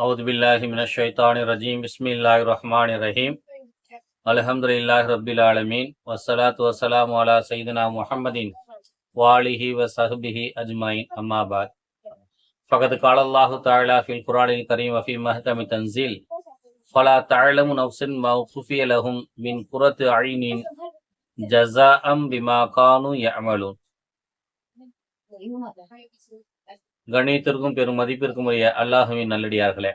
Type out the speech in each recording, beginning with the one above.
أعوذ بالله من الشيطان الرجيم. بسم الله الرحمن الرحيم. الحمد لله رب العالمين والصلاة والسلام على سيدنا محمد وآله وصحبه أجمعين أما بعد. فقد قال الله تعالى في القرآن الكريم وفي محكم تنزيل فلا تعلم نفس ما خفي لهم من قرة عين جزاء بما كانوا يعملون. கணியத்திற்கும் பெரும் மதிப்பிற்கும் உரிய அல்லாஹுவின் நல்லடியார்களே.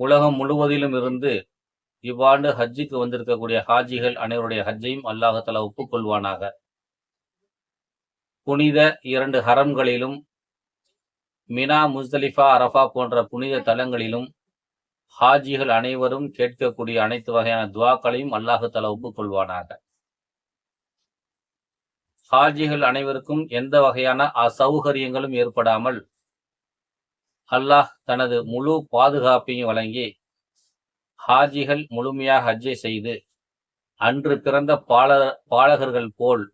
உலகம் முழுவதிலும் இருந்து இவ்வாண்டு ஹஜ்ஜுக்கு வந்திருக்கக்கூடிய ஹாஜிகள் அனைவருடைய ஹஜ்ஜையும் அல்லாஹலா ஒப்புக்கொள்வானாக. புனித இரண்டு ஹரம்களிலும் மினா முஸ்தலிஃபா அரஃபா போன்ற புனித தலங்களிலும் ஹாஜிகள் அனைவரும் கேட்கக்கூடிய அனைத்து வகையான துவாக்களையும் அல்லாஹலா ஒப்புக்கொள்வானாக. ஹாஜிகள் அனைவருக்கும் எந்த வகையான அசௌகரியங்களும் ஏற்படாமல் அல்லாஹ் தனது முழு பாதுகாப்பையும் வழங்கி ஹாஜிகள் முழுமையாக ஹஜ்ஜை செய்து அன்று பிறந்த பால பாலகர்கள் போல்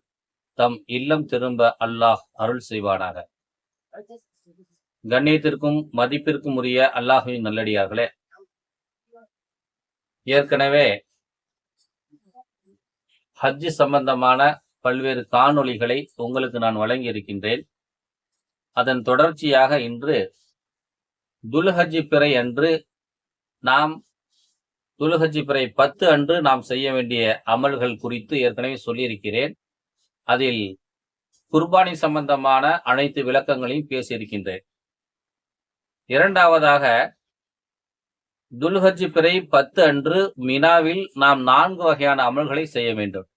தம் இல்லம் திரும்ப அல்லாஹ் அருள் செய்வானாக. கண்ணியத்திற்கும் மதிப்பிற்கும் உரிய அல்லாஹுவின் நல்லடியார்களே. ஏற்கனவே ஹஜ்ஜு சம்பந்தமான பல்வேறு காணொளிகளை உங்களுக்கு நான் வழங்கி இருக்கின்றேன் அதன் தொடர்ச்சியாக இன்று துல்ஹஜி பிறை அன்று நாம் துல்ஹஜி பிறை பத்து அன்று நாம் செய்ய வேண்டிய அமல்கள் குறித்து ஏற்கனவே சொல்லியிருக்கிறேன். அதில் குர்பானி சம்பந்தமான அனைத்து விளக்கங்களையும் பேசியிருக்கின்றேன். இரண்டாவதாக துல்ஹஜி பிறை பத்து அன்று மினாவில் நாம் நான்கு வகையான அமல்களை செய்ய வேண்டும்.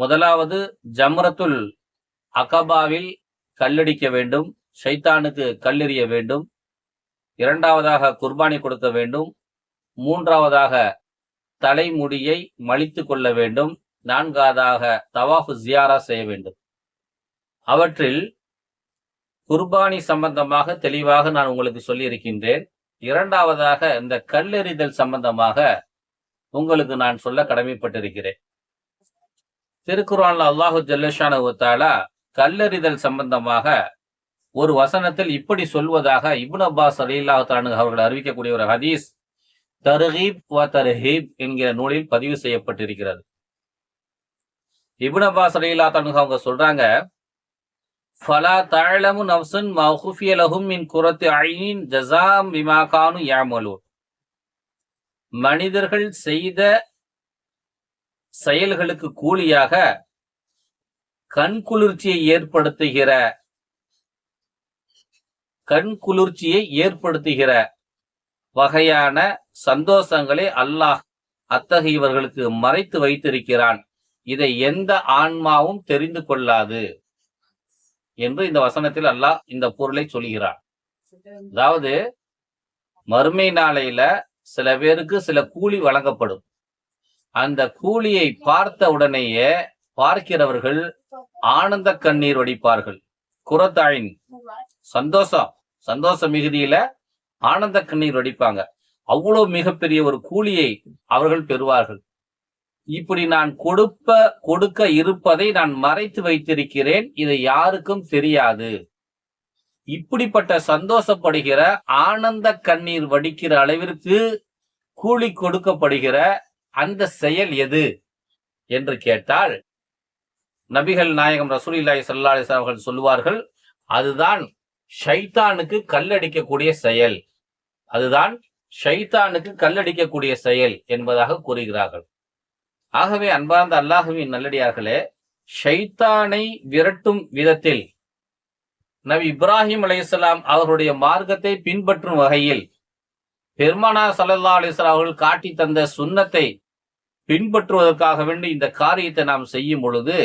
முதலாவது ஜம்ரத்துல் அகபாவில் கல்லடிக்க வேண்டும் ஷைத்தானுக்கு கல்லெறிய வேண்டும் இரண்டாவதாக குர்பானி கொடுக்க வேண்டும் மூன்றாவதாக தலைமுடியை மலித்து கொள்ள வேண்டும் நான்காவதாக தவாஃபு ஜியாரா செய்ய வேண்டும். அவற்றில் குர்பானி சம்பந்தமாக தெளிவாக நான் உங்களுக்கு சொல்லியிருக்கின்றேன். இரண்டாவதாக இந்த கல்லெறிதல் சம்பந்தமாக உங்களுக்கு நான் சொல்ல கடமைப்பட்டிருக்கிறேன். திருக்குறான்ல அல்லாஹு ஜல்லஷானுத்தாலா கல்லறிதல் சம்பந்தமாக ஒரு வசனத்தில் இப்படி சொல்வதாக இபுன் அப்பாஸ் அலில்லாஹானு அவர்கள் அறிவிக்கக்கூடிய ஒரு ஹதீஸ் தருஹீப் வ தர்ஹீப் என்கிற நூலில் பதிவு செய்யப்பட்டிருக்கிறது. இபுன் அப்பாஸ் அலில்லாத்தானு அவங்க சொல்றாங்க ஃபலா தாழமு நவ்சன் மஹுஃபியலகும் மின் குரத்து ஐனின் ஜசாம் விமாகானு யாமலூர் மனிதர்கள் செய்த செயல்களுக்கு கூலியாக கண் குளிர்ச்சியை ஏற்படுத்துகிற கண் குளிர்ச்சியை ஏற்படுத்துகிற வகையான சந்தோஷங்களை அல்லாஹ் அத்தகையவர்களுக்கு மறைத்து வைத்திருக்கிறான். இதை எந்த ஆன்மாவும் தெரிந்து கொள்ளாது என்று இந்த வசனத்தில் அல்லாஹ் இந்த பொருளை சொல்கிறான். அதாவது மறுமை நாளையில சில பேருக்கு சில கூலி வழங்கப்படும். அந்த கூலியை பார்த்த உடனேயே பார்க்கிறவர்கள் ஆனந்த கண்ணீர் வடிப்பார்கள். குரத்தாயின் சந்தோஷம் சந்தோஷ மிகுதியில ஆனந்த கண்ணீர் வடிப்பாங்க. அவ்வளவு மிகப்பெரிய ஒரு கூலியை அவர்கள் பெறுவார்கள். இப்படி நான் கொடுப்ப கொடுக்க இருப்பதை நான் மறைத்து வைத்திருக்கிறேன் இதை யாருக்கும் தெரியாது. இப்படிப்பட்ட சந்தோஷப்படுகிற ஆனந்த கண்ணீர் வடிக்கிற அளவிற்கு கூலி கொடுக்கப்படுகிற அந்த செயல் எது என்று கேட்டால் நபிகள் நாயகம் ரசூலில்லாய் சல்லா அவர்கள் சொல்லுவார்கள் அதுதான் ஷைத்தானுக்கு கல்லடிக்கக்கூடிய செயல். அதுதான் ஷைத்தானுக்கு கல்லடிக்கக்கூடிய செயல் என்பதாக கூறுகிறார்கள். ஆகவே அன்பார்ந்த அல்லாஹுவின் நல்லடியார்களே ஷைத்தானை விரட்டும் விதத்தில் நபி இப்ராஹிம் அலையாம் அவர்களுடைய மார்க்கத்தை பின்பற்றும் வகையில் பெருமானா சல்லா அலிஸ்லாம் அவர்கள் காட்டி தந்த சுண்ணத்தை பின்பற்றுவதற்காக வேண்டி இந்த காரியத்தை நாம் செய்யும் பொழுது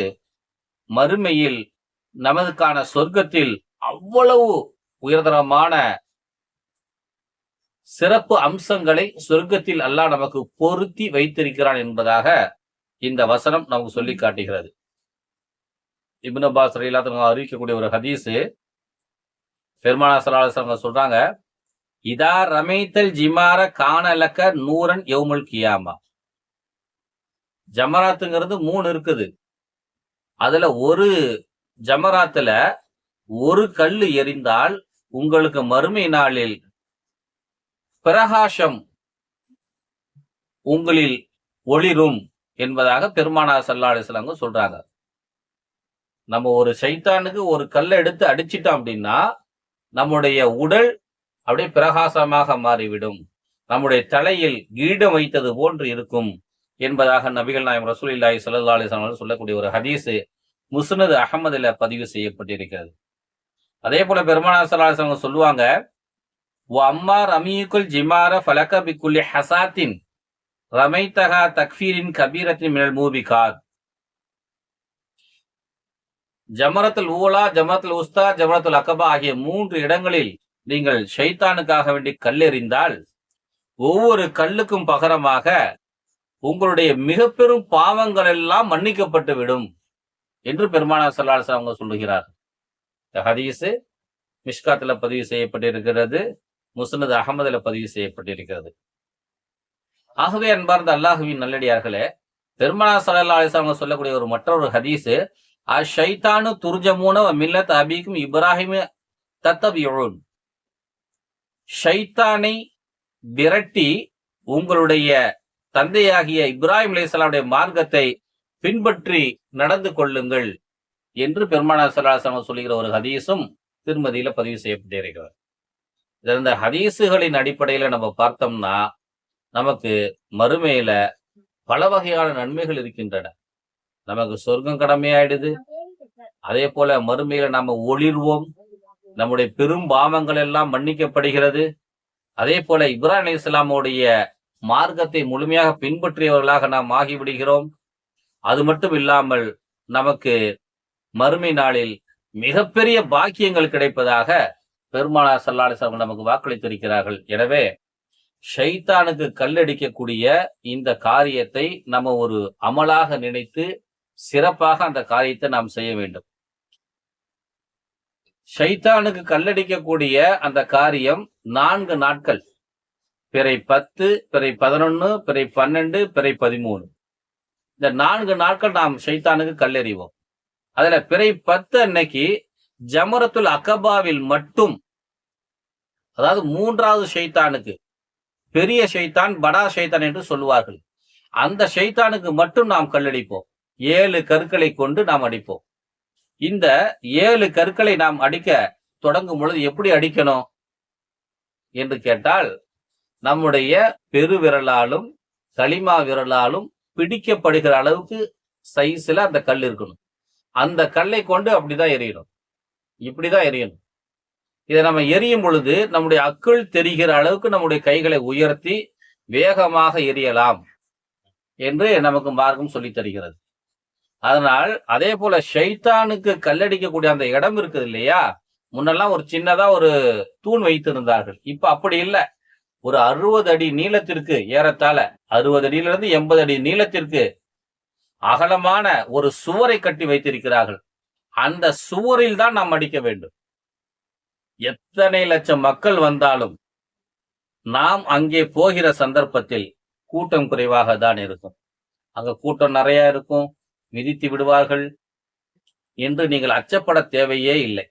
மறுமையில் நமதுக்கான சொர்க்கத்தில் அவ்வளவு உயர்தரமான சிறப்பு அம்சங்களை சொர்க்கத்தில் அல்லாஹ் நமக்கு பொருத்தி வைத்திருக்கிறான் என்பதாக இந்த வசனம் நமக்கு சொல்லி காட்டுகிறது. இப்னு அப்பாஸ் ரயிலாத்த அறிவிக்கக்கூடிய ஒரு ஹதீஸு பெருமானா சலாஹ் சொல்றாங்க இதா ரமைத்தல் ஜிமார காணலக்க நூரன் யவுமுல் கியாமா. ஜமராத்துங்கிறது மூணு இருக்குது. அதுல ஒரு ஜமராத்துல ஒரு கல்லு எரிந்தால் உங்களுக்கு மறுமை நாளில் பிரகாசம் உங்களில் ஒளிரும் என்பதாக பெருமானார் சல்லா அலிஸ்லாங்க சொல்றாங்க. நம்ம ஒரு சைத்தானுக்கு ஒரு கல்லை எடுத்து அடிச்சிட்டோம் அப்படின்னா நம்முடைய உடல் அப்படியே பிரகாசமாக மாறிவிடும். நம்முடைய தலையில் கீடம் வைத்தது போன்று இருக்கும். என்பதாக நபிகள் நாயம் ரசூல் இல்லாஹி சல்லா அலிஸ்லாம் சொல்லக்கூடிய ஒரு ஹதீஸு முஸ்னது அகமதுல பதிவு செய்யப்பட்டிருக்கிறது. அதே போல பெருமானா ஸல்லல்லாஹு அலைஹி சொல்லுவாங்க "வ அம்மா ரமீக்குல் ஜிமார ஃபலக பிக்குல்லி ஹசாத்தின் ரமைத்தகா தக்ஃபீரின் கபீரத்தின் மினல் மூபிகாத். ஜமரத்துல் ஊலா ஜமரத்துல் உஸ்தா ஜமரத்துல் அக்கபா ஆகிய மூன்று இடங்களில் நீங்கள் ஷைத்தானுக்காக வேண்டி கல்லெறிந்தால் ஒவ்வொரு கல்லுக்கும் பகரமாக உங்களுடைய மிக பெரும் பாவங்கள் எல்லாம் மன்னிக்கப்பட்டு விடும் என்று பெருமானார் சல்லாஸ் அவங்க சொல்லுகிறார். இந்த மிஷ்காத்துல பதிவு செய்யப்பட்டிருக்கிறது முஸ்னது அகமதுல பதிவு செய்யப்பட்டிருக்கிறது. ஆகவே அன்பார்ந்த அல்லாஹுவின் நல்லடியார்களே பெருமானார் சல்லா அலிஸ் அவங்க சொல்லக்கூடிய ஒரு மற்றொரு ஹதீஸு அ ஷைத்தானு துர்ஜமூன மில்லத் அபிக்கும் இப்ராஹிம் தத்தபியுன். ஷைத்தானை விரட்டி உங்களுடைய தந்தையாகிய இப்ராஹிம் அலிஸ்லாமுடைய மார்க்கத்தை பின்பற்றி நடந்து கொள்ளுங்கள் என்று பெருமானார் சொல்லுகிற ஒரு ஹதீஸும் திருமதியில பதிவு செய்யப்பட்டிருக்கிறார் இந்த ஹதீஸுகளின் அடிப்படையில நம்ம பார்த்தோம்னா நமக்கு மறுமையில பல வகையான நன்மைகள் இருக்கின்றன. நமக்கு சொர்க்கம் கடமையாயிடுது. அதே போல மறுமையில நாம ஒளிர்வோம். நம்முடைய பெரும் பாவங்கள் எல்லாம் மன்னிக்கப்படுகிறது. அதே போல இப்ராஹிம் அலி இஸ்லாமுடைய மார்க்கத்தை முழுமையாக பின்பற்றியவர்களாக நாம் ஆகிவிடுகிறோம். அது மட்டும் இல்லாமல் நமக்கு மறுமை நாளில் மிகப்பெரிய பாக்கியங்கள் கிடைப்பதாக பெருமானார் சல்லாலிசம் நமக்கு வாக்களித்திருக்கிறார்கள். எனவே ஷைத்தானுக்கு கல்லடிக்கக்கூடிய இந்த காரியத்தை நம்ம ஒரு அமலாக நினைத்து சிறப்பாக அந்த காரியத்தை நாம் செய்ய வேண்டும். ஷைத்தானுக்கு கல்லடிக்கக்கூடிய அந்த காரியம் நான்கு நாட்கள். பிறை பத்து பிறை பதினொன்னு பிறை பன்னெண்டு பிறை பதிமூணு. இந்த நான்கு நாட்கள் நாம் ஷைத்தானுக்கு கல்லெறிவோம். அதுல பிறை பத்து அன்னைக்கு ஜமரத்துல் அகபாவில் மட்டும் அதாவது மூன்றாவது ஷைத்தானுக்கு பெரிய ஷைத்தான் படா ஷைத்தான் என்று சொல்லுவார்கள். அந்த ஷைத்தானுக்கு மட்டும் நாம் கல்லடிப்போம். ஏழு கற்களை கொண்டு நாம் அடிப்போம். இந்த ஏழு கற்களை நாம் அடிக்க தொடங்கும் பொழுது எப்படி அடிக்கணும்? என்று கேட்டால் நம்முடைய பெருவிரலாலும் களிமா விரலாலும் பிடிக்கப்படுகிற அளவுக்கு சைஸ்ல அந்த கல் இருக்கணும். அந்த கல்லை கொண்டு அப்படிதான் எரியணும் இப்படிதான் எரியணும் இதை நம்ம எரியும் பொழுது நம்முடைய அக்குள் தெரிகிற அளவுக்கு நம்முடைய கைகளை உயர்த்தி வேகமாக எரியலாம் என்று நமக்கு மார்க்கம் சொல்லி தருகிறது. அதனால் அதே போல ஷைத்தானுக்கு கல்லடிக்கக்கூடிய அந்த இடம் இருக்குது இல்லையா? முன்னெல்லாம் ஒரு சின்னதா ஒரு தூண் வைத்திருந்தார்கள். இப்ப அப்படி இல்லை. ஒரு அறுபது அடி நீளத்திற்கு ஏறத்தாழ அறுபது அடியிலிருந்து எண்பது அடி நீளத்திற்கு அகலமான ஒரு சுவரை கட்டி வைத்திருக்கிறார்கள். அந்த சுவரில் தான் நாம் அடிக்க வேண்டும். எத்தனை லட்சம் மக்கள் வந்தாலும் நாம் அங்கே போகிற சந்தர்ப்பத்தில் கூட்டம் குறைவாக தான் இருக்கும். அங்க கூட்டம் நிறைய இருக்கும் மிதித்து விடுவார்கள் என்று நீங்கள் அச்சப்பட தேவையே இல்லை.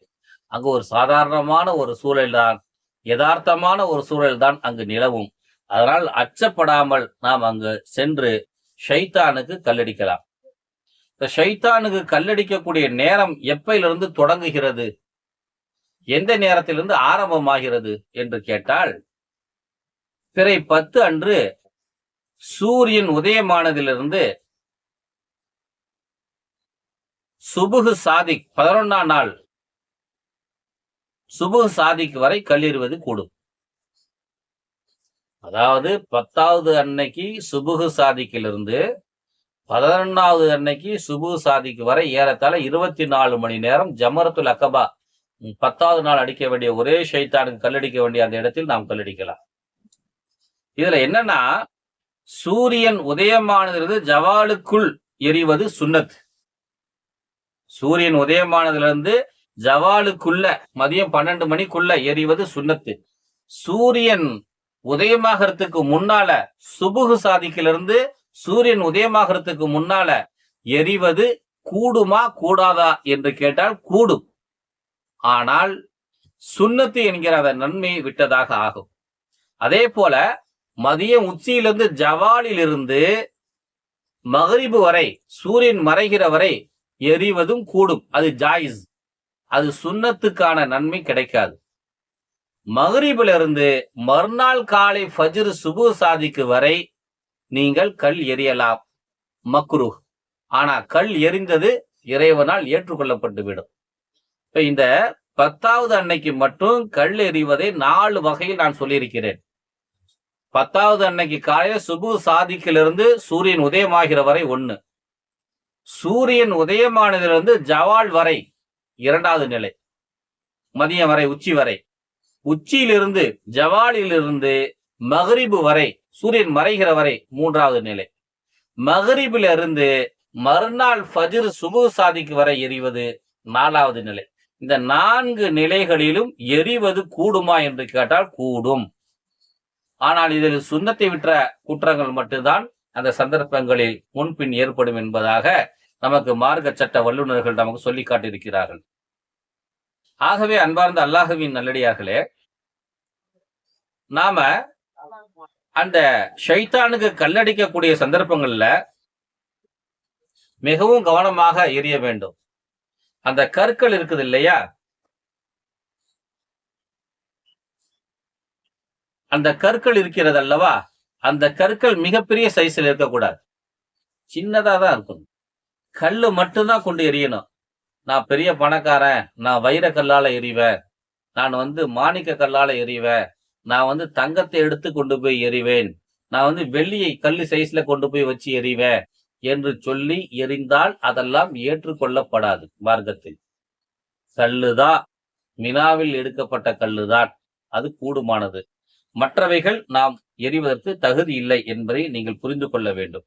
அங்கு ஒரு சாதாரணமான ஒரு சூழல் தான் யதார்த்தமான ஒரு சூழல் தான் அங்கு நிலவும். அதனால் அச்சப்படாமல் நாம் அங்கு சென்று ஷைத்தானுக்கு கல்லடிக்கலாம். இந்த ஷைத்தானுக்கு கல்லடிக்கக்கூடிய நேரம் எப்பையிலிருந்து தொடங்குகிறது? எந்த நேரத்திலிருந்து ஆரம்பமாகிறது என்று கேட்டால் பிறை பத்து அன்று சூரியன் உதயமானதிலிருந்து சுபுகு சாதிக் பதினொன்னாம் நாள் சுபுகு சாதிக்கு வரை கல்லெறிவது கூடும். அதாவது பத்தாவது அன்னைக்கு சுபுகு சாதிக்கிலிருந்து பதினொன்னாவது அன்னைக்கு சுபுகு சாதிக்கு வரை ஏறத்தாழ இருபத்தி நாலு மணி நேரம் ஜமரத்துல் அக்கபா பத்தாவது நாள் அடிக்க வேண்டிய ஒரே ஷைத்தானுக்கு கல்லடிக்க வேண்டிய அந்த இடத்தில் நாம் கல்லடிக்கலாம். இதுல என்னன்னா சூரியன் உதயமானதிலிருந்து ஜவாலுக்குள் எரிவது சுன்னத். சூரியன் உதயமானதிலிருந்து ஜவாலுக்குள்ள மதியம் பன்னெண்டு மணிக்குள்ள எறிவது சுண்ணத்து. சூரியன் உதயமாகறதுக்கு முன்னால சுபுகு சாதிக்கிலிருந்து சூரியன் உதயமாகறதுக்கு முன்னால எரிவது கூடுமா கூடாதா என்று கேட்டால் கூடும். ஆனால் சுண்ணத்து என்கிற அந்த நன்மையை விட்டதாக ஆகும். அதே போல மதியம் உச்சியிலிருந்து ஜவாலிலிருந்து மகரிபு வரை சூரியன் மறைகிற வரை எரிவதும் கூடும். அது ஜாயிஸ். அது சுண்ணத்துக்கான நன்மை கிடைக்காது. மகரிபிலிருந்து மறுநாள் காலை ஃபஜ்ரு சுபு சாதிக்கு வரை நீங்கள் கல் எரியலாம். மக்ரு. ஆனா கல் எரிந்தது இறைவனால் ஏற்றுக்கொள்ளப்பட்டுவிடும் இப்ப இந்த பத்தாவது அன்னைக்கு மட்டும் கல் எறிவதை நாலு வகையில் நான் சொல்லியிருக்கிறேன். பத்தாவது அன்னைக்கு காலையில சுபு சாதிக்கிலிருந்து சூரியன் உதயமாகிற வரை ஒண்ணு. சூரியன் உதயமானதிலிருந்து ஜவால் வரை இரண்டாவது நிலை. மதியம் வரை உச்சி வரை. உச்சியிலிருந்து ஜவாலிலிருந்து மகரிபு வரை சூரியன் மறைகிற வரை மூன்றாவது நிலை. மகரிபில இருந்து மறுநாள் ஃபஜிர் சுபு சாதிக்கு வரை எரிவது நாலாவது நிலை. இந்த நான்கு நிலைகளிலும் எரிவது கூடுமா என்று கேட்டால் கூடும். ஆனால் இதில் சுண்ணத்தை விற்ற குற்றங்கள் மட்டும்தான் அந்த சந்தர்ப்பங்களில் முன்பின் ஏற்படும் என்பதாக நமக்கு மார்க்க சட்ட வல்லுநர்கள் நமக்கு சொல்லி காட்டியிருக்கிறார்கள். ஆகவே அன்பார்ந்த அல்லாஹுவின் நல்லடியார்களே நாம அந்த ஷைத்தானுக்கு கல்லடிக்கக்கூடிய சந்தர்ப்பங்கள்ல மிகவும் கவனமாக எரிய வேண்டும். அந்த கற்கள் இருக்குது இல்லையா? அந்த கற்கள் இருக்கிறது அல்லவா? அந்த கற்கள் மிகப்பெரிய சைஸ்ல இருக்கக்கூடாது. சின்னதா தான் இருக்கணும். கல்லு மட்டும்தான் கொண்டு எரியணும். நான் பெரிய பணக்காரன் நான் வைர கல்லால எறிவேன். நான் வந்து மாணிக்க கல்லால எறிவேன். நான் வந்து தங்கத்தை எடுத்து கொண்டு போய் எறிவேன். நான் வந்து வெள்ளியை கல் சைஸ்ல கொண்டு போய் வச்சு எறிவேன் என்று சொல்லி எறிந்தால் அதெல்லாம் ஏற்றுக்கொள்ளப்படாது மார்க்கத்தில். கல்லுதான் மினாவில் எடுக்கப்பட்ட கல்லுதான். அது கூடுமானது. மற்றவைகள் நாம் எறிவதற்கு தகுதி இல்லை என்பதை நீங்கள் புரிந்து கொள்ள வேண்டும்.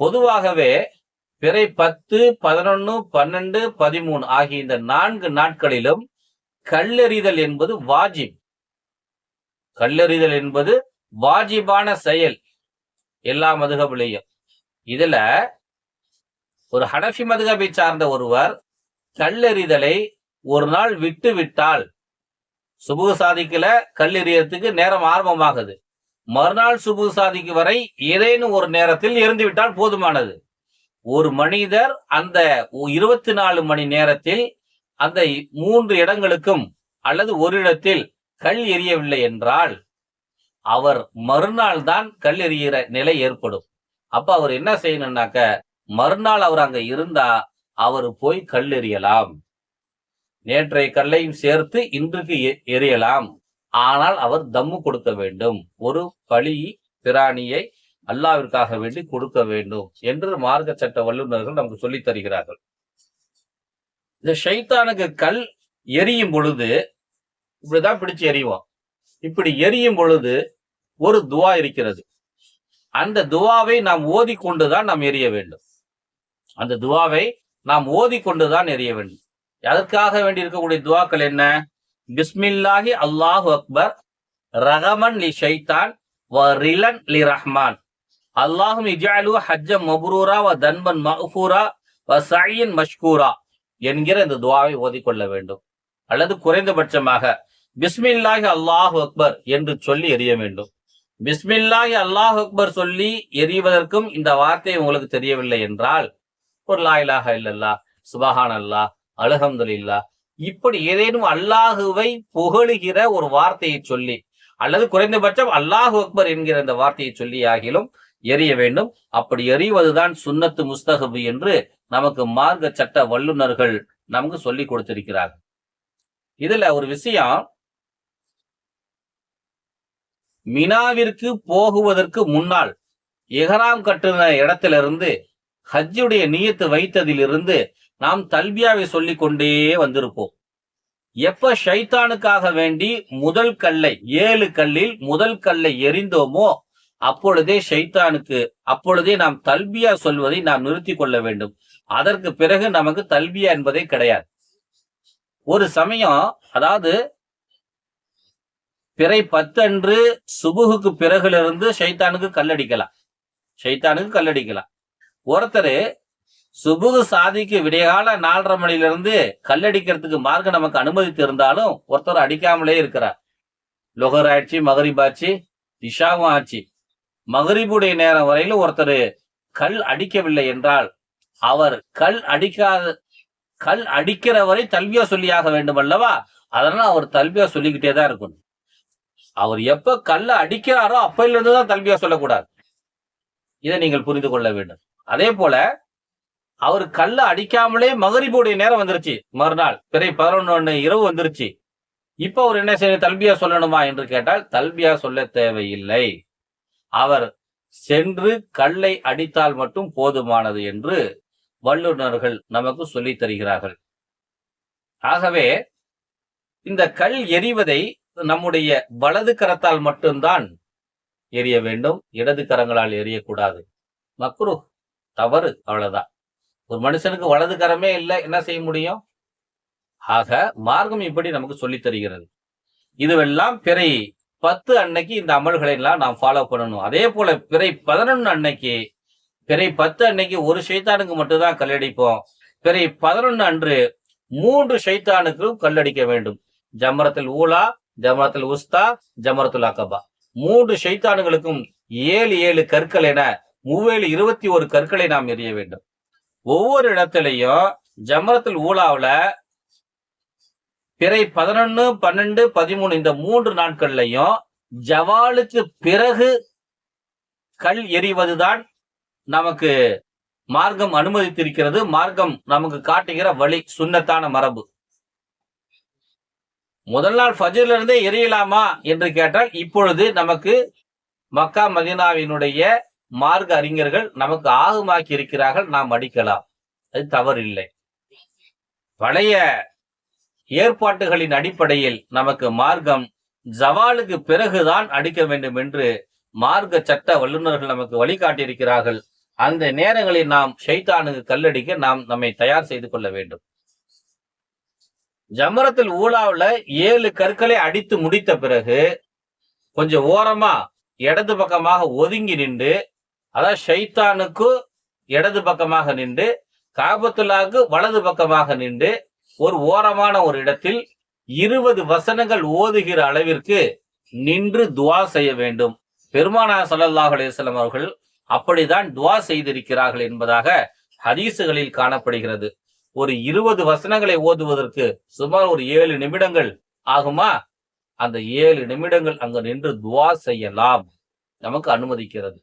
பொதுவாகவே பிறை பத்து பதினொன்னு பன்னெண்டு பதிமூணு ஆகிய இந்த நான்கு நாட்களிலும் கல்லெறிதல் என்பது வாஜிப். கல்லெறிதல் என்பது வாஜிபான செயல். எல்லா மதுகபிலையும். இதுல ஒரு ஹனஃபி மதுகபை சார்ந்த ஒருவர் கல்லெறிதலை ஒரு நாள் விட்டு விட்டால் சுபு சாதிக்கல கல்லெறியறதுக்கு நேரம் ஆரம்பமாகுது. மறுநாள் சுபு சாதிக்கு வரை ஏதேனும் ஒரு நேரத்தில் இருந்து விட்டால் போதுமானது. ஒரு மனிதர் அந்த இருபத்தி நாலு மணி நேரத்தில் அந்த மூன்று இடங்களுக்கும் அல்லது ஒரு இடத்தில் கல் எரியவில்லை என்றால் அவர் மறுநாள் தான் கல் எறிகிற நிலை ஏற்படும். அப்ப அவர் என்ன செய்யணும்னாக்க மறுநாள் அவர் அங்க இருந்தா அவர் போய் கல் எறியலாம் நேற்றைய கல்லையும் சேர்த்து இன்றுக்கு எ- ஆனால் அவர் தம்மு கொடுக்க வேண்டும். ஒரு பழி பிராணியை அல்லாவிற்காக வேண்டி கொடுக்க வேண்டும் என்று மார்க்க சட்ட வல்லுநர்கள் நமக்கு சொல்லித் தருகிறார்கள். இந்த ஷைத்தானுக்கு கல் எரியும் பொழுது இப்படிதான் பிடிச்சு எறிவோம் இப்படி எரியும் பொழுது ஒரு துவா இருக்கிறது. அந்த துவாவை நாம் ஓதிக்கொண்டுதான் நாம் எரிய வேண்டும். அந்த துவாவை நாம் ஓதிக்கொண்டுதான் எரிய வேண்டும். எதற்காக வேண்டி இருக்கக்கூடிய துவாக்கள் என்ன? பிஸ்மில்லாஹி அல்லாஹு அக்பர் ரஹமன் லி ஷைத்தான் ரிலன் லி ரஹ்மான். அல்லாஹும் இஜாலு ஹஜ்ஜ மப்ரூரா வ தன்பன் மஹூரா வ சயின் மஷ்கூரா என்கிற இந்த துவாவை ஓதிக்கொள்ள வேண்டும். அல்லது குறைந்தபட்சமாக பிஸ்மில்லாஹி அல்லாஹ் அக்பர் என்று சொல்லி எரிய வேண்டும். பிஸ்மில்லாஹி அல்லாஹ் அக்பர் சொல்லி எரிவதற்கும் இந்த வார்த்தை உங்களுக்கு தெரியவில்லை என்றால் ஒரு லாயிலாக இல்லல்லா சுபஹான் அல்லாஹ் அலஹம்துல்லா இப்படி ஏதேனும் அல்லாஹுவை புகழுகிற ஒரு வார்த்தையை சொல்லி அல்லது குறைந்தபட்சம் அல்லாஹு அக்பர் என்கிற இந்த வார்த்தையை சொல்லி ஆகிலும் எரிய வேண்டும். அப்படி எறிவதுதான் சுன்னத்து முஸ்தகபு என்று நமக்கு மார்க்க சட்ட வல்லுநர்கள் நமக்கு சொல்லி கொடுத்திருக்கிறார்கள். இதுல ஒரு விஷயம் மினாவிற்கு போகுவதற்கு முன்னால் எஹராம் கட்டுன இடத்திலிருந்து ஹஜ்ஜுடைய நீயத்து வைத்ததிலிருந்து நாம் தல்பியாவை சொல்லி கொண்டே வந்திருப்போம். எப்ப ஷைத்தானுக்காக வேண்டி முதல் கல்லை ஏழு கல்லில் முதல் கல்லை எரிந்தோமோ அப்பொழுதே ஷைத்தானுக்கு அப்பொழுதே நாம் தல்பியா சொல்வதை நாம் நிறுத்தி கொள்ள வேண்டும். அதற்கு பிறகு நமக்கு தல்பியா என்பதே கிடையாது. ஒரு சமயம் அதாவது பிறை பத்தன்று சுபுகுக்கு பிறகுலிருந்து ஷைத்தானுக்கு கல்லடிக்கலாம். ஷைத்தானுக்கு கல்லடிக்கலாம். ஒருத்தர் சுபுகு சாதிக்கு விடியகால நாலரை மணிலிருந்து கல்லடிக்கிறதுக்கு மார்க்கம் நமக்கு அனுமதித்து இருந்தாலும் ஒருத்தர் அடிக்காமலே இருக்கிறார். லொகர் ஆயிடுச்சு மகரிப் ஆச்சு இஷாவும் ஆச்சு. மகரிபுடைய நேரம் வரையிலும் ஒருத்தர் கல் அடிக்கவில்லை என்றால் அவர் கல் அடிக்காத கல் அடிக்கிற வரை தல்வியா சொல்லியாக வேண்டும் அல்லவா? அதனால அவர் தல்வியா சொல்லிக்கிட்டே தான் இருக்கணும். அவர் எப்ப கல்ல அடிக்கிறாரோ அப்பையில இருந்து தான் தல்வியா சொல்லக்கூடாது. இதை நீங்கள் புரிந்து கொள்ள வேண்டும். அதே போல அவர் கல்ல அடிக்காமலே மகரிபுடைய நேரம் வந்துருச்சு. மறுநாள் பிறை பதினொன்னு இரவு வந்துருச்சு. இப்ப அவர் என்ன செய்ய தல்பியா சொல்லணுமா என்று கேட்டால் தல்பியா சொல்ல தேவையில்லை. அவர் சென்று கல்லை அடித்தால் மட்டும் போதுமானது என்று வல்லுநர்கள் நமக்கு சொல்லித் தருகிறார்கள். ஆகவே இந்த கல் எரிவதை நம்முடைய வலது கரத்தால் மட்டும்தான் எரிய வேண்டும். இடது கரங்களால் எரியக்கூடாது மக்ரு தவறு அவ்வளவுதான். ஒரு மனுஷனுக்கு வலது கரமே இல்லை என்ன செய்ய முடியும்? ஆக மார்க்கம் இப்படி நமக்கு சொல்லித் தருகிறது. இதுவெல்லாம் பிறை பத்து அன்னைக்கு இந்த அமல்களை எல்லாம் நாம் ஃபாலோ பண்ணணும். அதே போல பிறை பதினொன்னு அன்னைக்கு பிறை பத்து அன்னைக்கு ஒரு ஷைத்தானுக்கு மட்டும்தான் கல்லடிப்போம். பிறை பதினொன்னு அன்று மூன்று ஷைத்தானுக்கும் கல்லடிக்க வேண்டும். ஜமரத்தில் ஊலா ஜமரத்தில் உஸ்தா ஜமரத்துல் அகபா. மூன்று சைத்தானுகளுக்கும் ஏழு ஏழு கற்கள் என மூவேழு இருபத்தி ஒரு கற்களை நாம் எறிய வேண்டும். ஒவ்வொரு இடத்திலையும் ஜமரத்தில் ஊலாவில் பிறை பதினொன்னு பன்னெண்டு பதிமூணு இந்த மூன்று நாட்கள்லையும் ஜவாலுக்கு பிறகு கல் எறிவதுதான் நமக்கு மார்க்கம் அனுமதித்திருக்கிறது. மார்க்கம் நமக்கு காட்டுகிற வழி சுண்ணத்தான மரபு. முதல் நாள் ஃபஜர்ல இருந்தே எரியலாமா என்று கேட்டால் இப்பொழுது நமக்கு மக்கா மதினாவினுடைய மார்க்க அறிஞர்கள் நமக்கு ஆகுமாக்கி இருக்கிறார்கள் நாம் அடிக்கலாம். அது தவறில்லை. பழைய ஏற்பாட்டுகளின் அடிப்படையில் நமக்கு மார்க்கம் ஜவாலுக்கு பிறகுதான் அடிக்க வேண்டும் என்று மார்க்க சட்ட வல்லுநர்கள் நமக்கு வழிகாட்டி இருக்கிறார்கள் அந்த நேரங்களில் நாம் ஷைத்தானுக்கு கல்லடிக்க நாம் நம்மை தயார் செய்து கொள்ள வேண்டும். ஜமரத்தில் ஊலாவுல ஏழு கற்களை அடித்து முடித்த பிறகு கொஞ்சம் ஓரமா இடது பக்கமாக ஒதுங்கி நின்று அதாவது ஷைத்தானுக்கு இடது பக்கமாக நின்று காபத்துலாவுக்கு வலது பக்கமாக நின்று ஒரு ஓரமான ஒரு இடத்தில் இருபது வசனங்கள் ஓதுகிற அளவிற்கு நின்று துவா செய்ய வேண்டும். பெருமானா சல்லாஹ் அலிஸ்லாம் அவர்கள் அப்படிதான் துவா செய்திருக்கிறார்கள் என்பதாக ஹதீசுகளில் காணப்படுகிறது. ஒரு இருபது வசனங்களை ஓதுவதற்கு சுமார் ஒரு ஏழு நிமிடங்கள் ஆகுமா? அந்த ஏழு நிமிடங்கள் அங்கு நின்று துவா செய்யலாம். நமக்கு அனுமதிக்கிறது.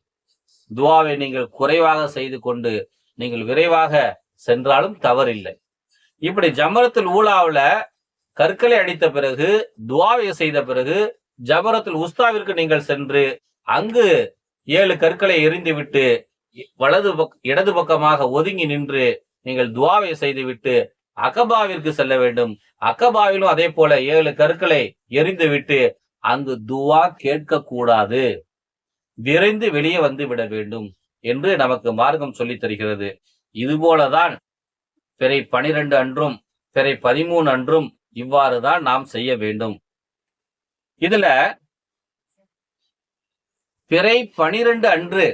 துவாவை நீங்கள் குறைவாக செய்து கொண்டு நீங்கள் விரைவாக சென்றாலும் தவறில்லை. இப்படி ஜமரத்தில் ஊலாவுல கற்களை அடித்த பிறகு துவாவை செய்த பிறகு ஜபரத்தில் உஸ்தாவிற்கு நீங்கள் சென்று அங்கு ஏழு கற்களை எரிந்துவிட்டு வலது பக் இடது பக்கமாக ஒதுங்கி நின்று நீங்கள் துவாவை செய்துவிட்டு அகபாவிற்கு செல்ல வேண்டும். அகபாவிலும் அதே போல ஏழு கற்களை எரிந்துவிட்டு அங்கு துவா கேட்க கூடாது விரைந்து வெளியே வந்து விட வேண்டும் என்று நமக்கு மார்க்கம் சொல்லி தருகிறது. இதுபோலதான் பிறை பனிரெண்டு அன்றும் பிறை பதிமூணு அன்றும் இவ்வாறுதான் நாம் செய்ய வேண்டும். இதுல பிறை பனிரெண்டு அன்று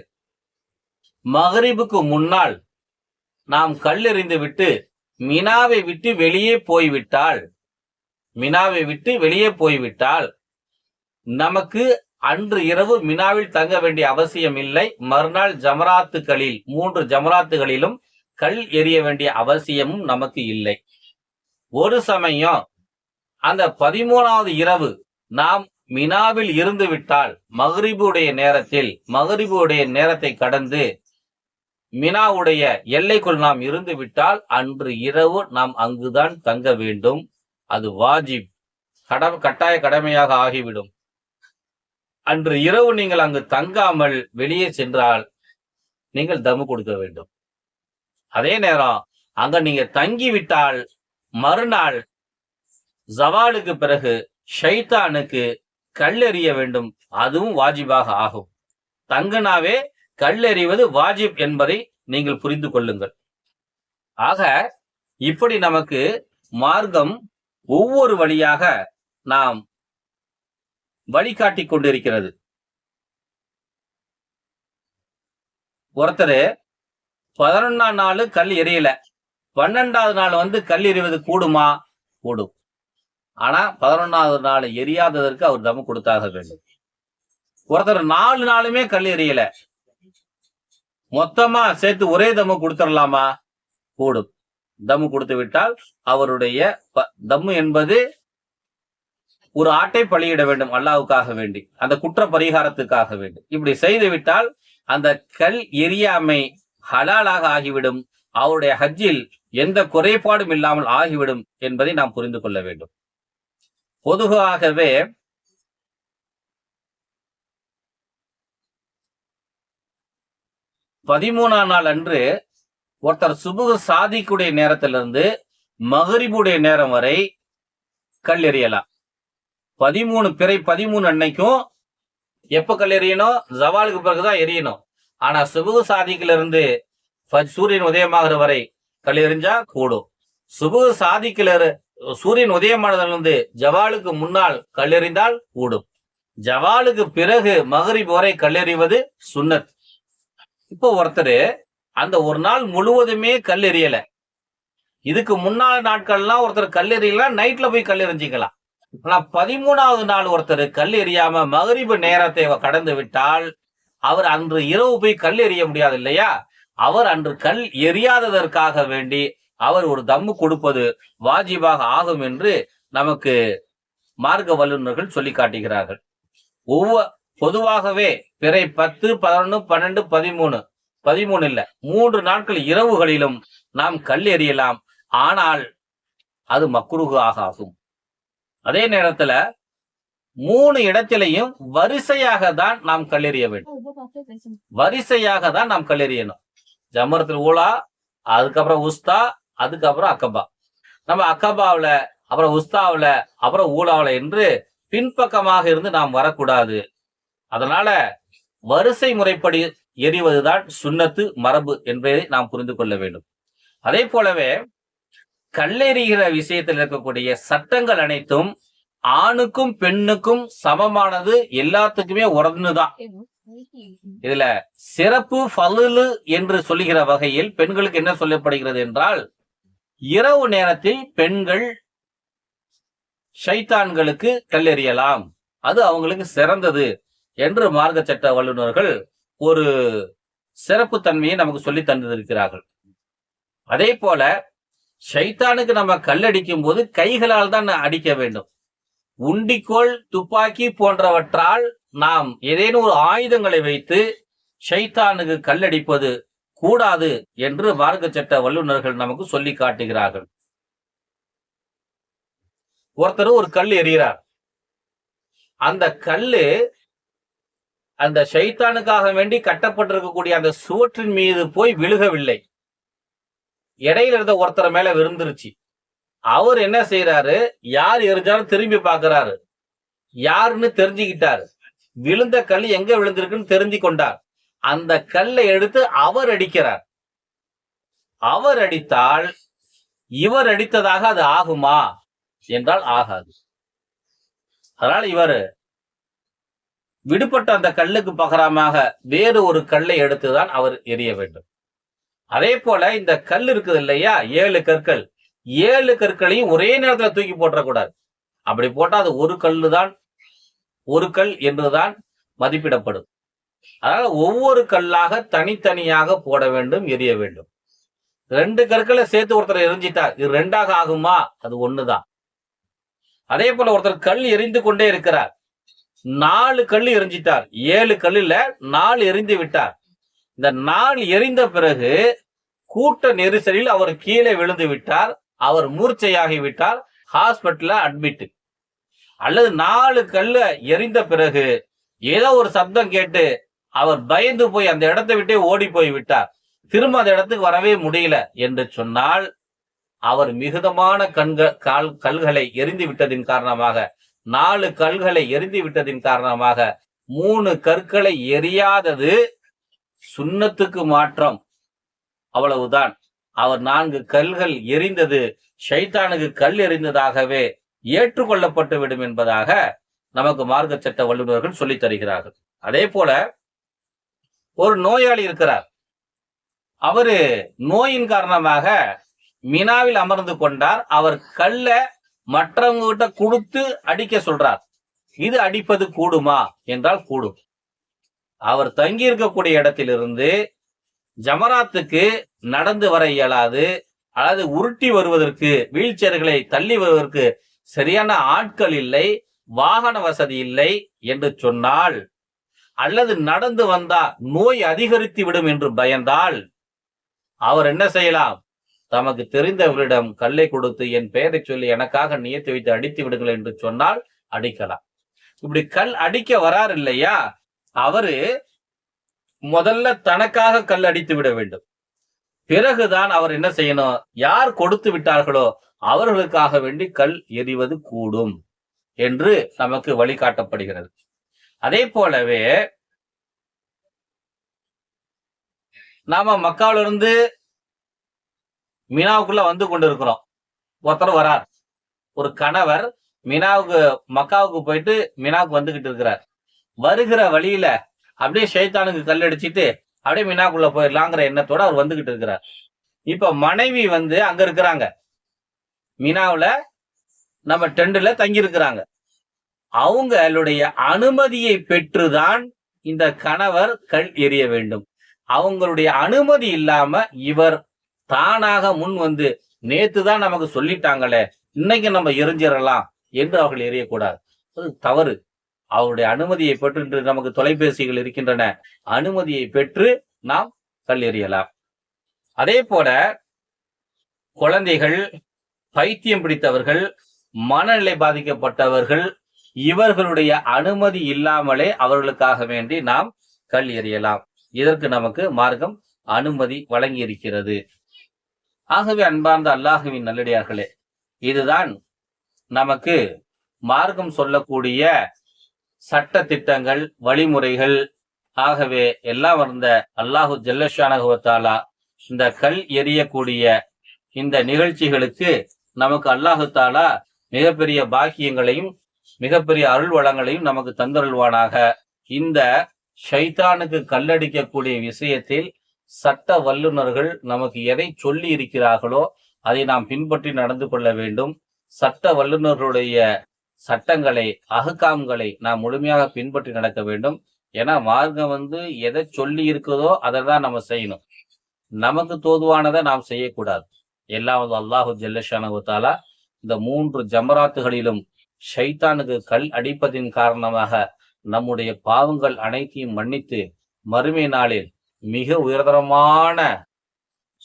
மகரிபுக்கு முன்னால் நாம் கல்லெறிந்து விட்டு மினாவை விட்டு வெளியே போய்விட்டால் மினாவை விட்டு வெளியே போய்விட்டால் நமக்கு அன்று இரவு மினாவில் தங்க வேண்டிய அவசியம் இல்லை. மறுநாள் ஜமராத்துகளில் மூன்று ஜமராத்துகளிலும் கல் எரிய வேண்டிய அவசியமும் நமக்கு இல்லை. ஒரு சமயம் அந்த பதிமூணாவது இரவு நாம் மினாவில் இருந்து விட்டால் மகரிபுடைய நேரத்தில் மகரிபுடைய நேரத்தை கடந்து மினாவுடைய எல்லைக்குள் நாம் இருந்து விட்டால் அன்று இரவு நாம் அங்குதான் தங்க வேண்டும். அது வாஜிப். கட கட்டாய கடமையாக ஆகிவிடும். அன்று இரவு நீங்கள் அங்கு தங்காமல் வெளியே சென்றால் நீங்கள் தமு கொடுக்க வேண்டும். அதே நேரம் அங்க நீங்க தங்கி விட்டால் மறுநாள் ஜவாலுக்கு பிறகு ஷைத்தானுக்கு கல்லெறிய வேண்டும். அதுவும் வாஜிபாக ஆகும். தங்குனாவே கல்லெறிவது வாஜிப் என்பதை நீங்கள் புரிந்து கொள்ளுங்கள். ஆக இப்படி நமக்கு மார்க்கம் ஒவ்வொரு வழியாக நாம் வழிகாட்டி கொண்டிருக்கிறது. ஒருத்தர் பதினொன்னாம் நாள் கல் எரியல. பன்னெண்டாவது நாள் வந்து கல் எறிவது கூடுமா? கூடும். ஆனா பதினொன்னாவது நாள் எரியாததற்கு அவர் தம்மு கொடுத்தாக வேண்டும். ஒருத்தர் நாலு நாளுமே கல் எரியல. மொத்தமா சேர்த்து ஒரே தம்மு கொடுத்துடலாமா கூடும். தம்மு கொடுத்து விட்டால் அவருடைய தம்மு என்பது ஒரு ஆட்டை பலியிட வேண்டும் அல்லாவுக்காக வேண்டி. அந்த குற்ற பரிகாரத்துக்காக வேண்டும் இப்படி செய்து விட்டால் அந்த கல் எரியாமை ஹலாலாக ஆகிவிடும். அவருடைய ஹஜ்ஜில் எந்த குறைபாடும் இல்லாமல் ஆகிவிடும் என்பதை நாம் புரிந்து கொள்ள வேண்டும். பொதுவாகவே பதிமூணாம் நாள் அன்று ஒருத்தர் சுபுக சாதிக்குடைய நேரத்திலிருந்து மகரிபுடைய நேரம் வரை கல் எறியலாம். பதிமூணு பிறை பதிமூணு அன்னைக்கும் எப்ப கல் எறியணும்? ஜவாலுக்கு பிறகுதான் எரியணும் ஆனா சுபகு சாதிக்குல இருந்து சூரியன் உதயமாகிற வரை கல் எறிஞ்சா கூடும். சுபுகு சாதிக்கிலரு சூரியன் உதயமானதிலிருந்து ஜவாலுக்கு முன்னால் கல்லெறிந்தால் கூடும். ஜவாலுக்கு பிறகு மகரிப் வரை கல்லெறிவது சுன்னத் இப்போ ஒருத்தர் அந்த ஒரு நாள் முழுவதுமே கல் இதுக்கு முன்னாள் நாட்கள்லாம் ஒருத்தர் கல்லெறியலாம் நைட்ல போய் கல்லெறிஞ்சிக்கலாம். ஆனா பதிமூணாவது நாள் ஒருத்தர் கல் எறியாம மகரிபு நேரத்தை கடந்து விட்டால் அவர் அன்று இரவு போய் கல் எறிய முடியாது இல்லையா? அவர் அன்று கல் எரியாததற்காக வேண்டி அவர் ஒரு தம்மு கொடுப்பது வாஜிபாக ஆகும் என்று நமக்கு மார்க்க வல்லுநர்கள் சொல்லி காட்டுகிறார்கள் ஒவ்வொரு பொதுவாகவே பிறை பத்து பதினொன்னு பன்னெண்டு பதிமூணு பதிமூணு இல்ல மூன்று நாட்கள் இரவுகளிலும் நாம் கல் எறியலாம். ஆனால் அது மக்குருகு ஆகும் அதே நேரத்துல மூணு இடத்திலையும் வரிசையாக தான் நாம் கல்லெறிய வேண்டும். வரிசையாக தான் நாம் கல்லெறியணும். ஜமரத்தில் ஊலா அதுக்கப்புறம் உஸ்தா அதுக்கப்புறம் அக்கபா. நம்ம அக்கபாவுல அப்புறம் உஸ்தாவுல அப்புறம் ஊலாவுல என்று பின்பக்கமாக இருந்து நாம் வரக்கூடாது. அதனால வரிசை முறைப்படி எறிவதுதான் சுன்னத்து மரபு என்பதை நாம் புரிந்து கொள்ள வேண்டும். அதே போலவே கல்லெறிகிற விஷயத்தில் இருக்கக்கூடிய சட்டங்கள் அனைத்தும் ஆணுக்கும் பெண்ணுக்கும் சமமானது எல்லாத்துக்குமே ஒன்றுதான் இதுல சிறப்பு பலுலு என்று சொல்லுகிற வகையில் பெண்களுக்கு என்ன சொல்லப்படுகிறது என்றால் இரவு நேரத்தில் பெண்கள் ஷைத்தான்களுக்கு கல்லெறியலாம். அது அவங்களுக்கு சிறந்தது என்று மார்க்க சட்ட வல்லுநர்கள் ஒரு சிறப்பு தன்மையை நமக்கு சொல்லி தந்திருக்கிறார்கள். அதே போல ஷைத்தானுக்கு நம்ம கல்லடிக்கும் போது கைகளால் தான் அடிக்க வேண்டும். உண்டிக்கோள் துப்பாக்கி போன்றவற்றால் நாம் ஏதேனும் ஒரு ஆயுதங்களை வைத்து ஷைத்தானுக்கு கல்லடிப்பது கூடாது என்று மார்க்க சட்ட வல்லுநர்கள் நமக்கு சொல்லி காட்டுகிறார்கள். ஒருத்தர் ஒரு கல் எறிகிறார். அந்த கல்லு அந்த ஷைத்தானுக்காக வேண்டி கட்டப்பட்டிருக்கக்கூடிய அந்த சுவற்றின் மீது போய் விழுகவில்லை. இடையில இருந்த ஒருத்தர் மேல விருந்துருச்சு அவர் என்ன செய்யறாரு யார் எரிஞ்சாலும் திரும்பி பார்க்கறாரு. யாருன்னு தெரிஞ்சுக்கிட்டாரு. விழுந்த கல் எங்க விழுந்திருக்குன்னு தெரிஞ்சு கொண்டார். அந்த கல்லை எடுத்து அவர் அடிக்கிறார். அவர் அடித்தால் இவர் அடித்ததாக அது ஆகுமா? என்றால் ஆகாது. அதனால் இவர் விடுபட்ட அந்த கல்லுக்கு பகரமாக வேறு ஒரு கல்லை எடுத்துதான் அவர் எரிய வேண்டும். அதே போல இந்த கல் இருக்குது இல்லையா? ஏழு கற்கள். ஏழு கற்களையும் ஒரே நேரத்தில் தூக்கி போட்டுறக்கூடாது. அப்படி போட்டால் அது ஒரு கல்லு தான் ஒரு கல் என்றுதான் மதிப்பிடப்படும். அதனால ஒவ்வொரு கல்லாக தனித்தனியாக போட வேண்டும் எரிய வேண்டும். ரெண்டு கற்களை சேர்த்து ஒருத்தர் எரிஞ்சிட்டார் இது ரெண்டாக ஆகுமா? அது ஒண்ணுதான். அதே போல ஒருத்தர் கல் எரிந்து கொண்டே இருக்கிறார். நாலு கல் எரிஞ்சிட்டார். ஏழு கல்லுல நாலு எரிந்து விட்டார். இந்த நாள் எரிந்த பிறகு கூட்ட நெரிசலில் அவர் கீழே விழுந்து விட்டார். அவர் மூர்ச்சையாகி விட்டார் ஹாஸ்பிட்டல்ல அட்மிட் அல்லது நாலு கல்ல எரிந்த பிறகு ஏதோ ஒரு சப்தம் கேட்டு அவர் பயந்து போய் அந்த இடத்தை விட்டே ஓடி போய் விட்டார். திரும்ப அந்த இடத்துக்கு வரவே முடியல என்று சொன்னால் அவர் மிகுதமான கண்கள் கால் கல்களை எரிந்து விட்டதின் காரணமாக நாலு கல்களை எரிந்து விட்டதின் காரணமாக மூணு கற்களை எரியாதது சுண்ணத்துக்கு மாற்றம். அவ்வளவுதான். அவர் நான்கு கல்கள் எரிந்தது. ஷைத்தானுக்கு கல் எறிந்ததாகவே ஏற்றுக்கொள்ளப்பட்டு விடும் என்பதாக நமக்கு மார்க்க சட்ட வல்லுநர்கள் சொல்லி தருகிறார்கள். அதே போல ஒரு நோயாளி இருக்கிறார். அவரு நோயின் காரணமாக மினாவில் அமர்ந்து கொண்டார். அவர் கல்ல மற்றவங்க கிட்ட கொடுத்து அடிக்க சொல்றார். இது அடிப்பது கூடுமா? என்றால் கூடும். அவர் தங்கி இருக்கக்கூடிய இடத்திலிருந்து ஜமராத்துக்கு நடந்து வர இயலாது அல்லது உருட்டி வருவதற்கு வீல் சேர்களை தள்ளி வருவதற்கு சரியான ஆட்கள் இல்லை வாகன வசதி இல்லை என்று சொன்னால் அல்லது நடந்து வந்தா நோய் அதிகரித்து விடும் என்று பயந்தால் அவர் என்ன செய்யலாம்? தமக்கு தெரிந்தவரிடம் கல்லை கொடுத்து என் பெயரை சொல்லி எனக்காக நியத்து வைத்து அடித்து விடுங்கள் என்று சொன்னால் அடிக்கலாம். இப்படி கல் அடிக்க வரார் இல்லையா? அவரு முதல்ல தனக்காக கல் அடித்து விட வேண்டும். பிறகுதான் அவர் என்ன செய்யணும்? யார் கொடுத்து விட்டார்களோ அவர்களுக்காக வேண்டி கல் எறிவது கூடும் என்று நமக்கு வழிகாட்டப்படுகிறது. அதே போலவே நாம மக்காவிலிருந்து மினாவுக்குள்ள வந்து கொண்டிருக்கிறோம். ஒருத்தர் வரார். ஒரு கணவர் மினாவுக்கு மக்காவுக்கு போயிட்டு மினாவுக்கு வந்துகிட்டு இருக்கிறார். வருகிற வழியில அப்படியே ஷைத்தானுக்கு கல் அடிச்சிட்டு அப்படியே மினாக்குள்ள போயிடலாங்கிற எண்ணத்தோட அவர் வந்துகிட்டு இருக்கிறார். இப்ப மனைவி வந்து அங்க இருக்கிறாங்க. மினாவில் நம்ம டெண்டுல தங்கி இருக்கிறாங்க அவங்களுடைய அனுமதியை பெற்றுதான் இந்த கணவர் கல் எறிய வேண்டும். அவங்களுடைய அனுமதி இல்லாம இவர் தானாக முன் வந்து நேத்து தான் நமக்கு சொல்லிட்டாங்களே இன்னைக்கு நம்ம எரிஞ்சிடலாம் என்று அவர்கள் எரியக்கூடாது. அது தவறு. அவருடைய அனுமதியை பெற்று இன்று நமக்கு தொலைபேசிகள் இருக்கின்றன. அனுமதியை பெற்று நாம் கல் எறியலாம் அதே போல குழந்தைகள் பைத்தியம் பிடித்தவர்கள் மனநிலை பாதிக்கப்பட்டவர்கள் இவர்களுடைய அனுமதி இல்லாமலே அவர்களுக்காக வேண்டி நாம் கல் எறியலாம் இதற்கு நமக்கு மார்க்கம் அனுமதி வழங்கி இருக்கிறது ஆகவே அன்பார்ந்த அல்லாஹுவின் நல்லடியார்களே இதுதான் நமக்கு மார்க்கம் சொல்லக்கூடிய சட்ட திட்டங்கள் வழிமுறைகள். ஆகவே எல்லாம் வந்த அல்லாஹு ஜல்லஷானகுவத்தாலா இந்த கல் எரியக்கூடிய இந்த நிகழ்ச்சிகளுக்கு நமக்கு அல்லாஹு தாலா மிகப்பெரிய பாக்கியங்களையும் மிகப்பெரிய அருள் வளங்களையும் நமக்கு தந்தருள்வானாக. இந்த ஷைத்தானுக்கு கல்லடிக்கக்கூடிய விஷயத்தில் சட்ட வல்லுநர்கள் நமக்கு எதை சொல்லி இருக்கிறார்களோ அதை நாம் பின்பற்றி நடந்து கொள்ள வேண்டும். சட்ட வல்லுநர்களுடைய சட்டங்களை அகக்காம்களை நாம் முழுமையாக பின்பற்றி நடக்க வேண்டும். ஏன்னா மார்க்கம் வந்து எதை சொல்லி இருக்குதோ அதை தான் நம்ம செய்யணும். நமக்கு தோதுவானதை நாம் செய்யக்கூடாது. எல்லாம் வந்து அல்லாஹு ஜல்லஷானகுத்தாலா இந்த மூன்று ஜமராத்துகளிலும் ஷைத்தானுக்கு கல் அடிப்பதின் காரணமாக நம்முடைய பாவங்கள் அனைத்தையும் மன்னித்து மறுமை நாளில் மிக உயர்தரமான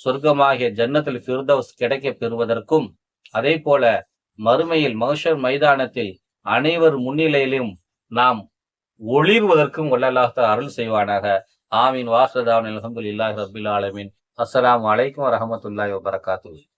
சொர்க்கமாகிய ஜன்னத்தில் ஃபிர்தவுஸ் கிடைக்க பெறுவதற்கும் அதே போல மறுமையில் மகஷர் மைதானத்தில் அனைவர் முன்னிலையிலும் நாம் ஒளிர்வதற்கும் வல்லல்லாஹ் அருள் செய்வானாக. ஆமீன். வாசதாவின் அலமதுல்லாஹி ரபில் ஆலமின். அஸ்லாம் வலைக்கம் வரமத்துல்லாய் வபரகாத்துஹு.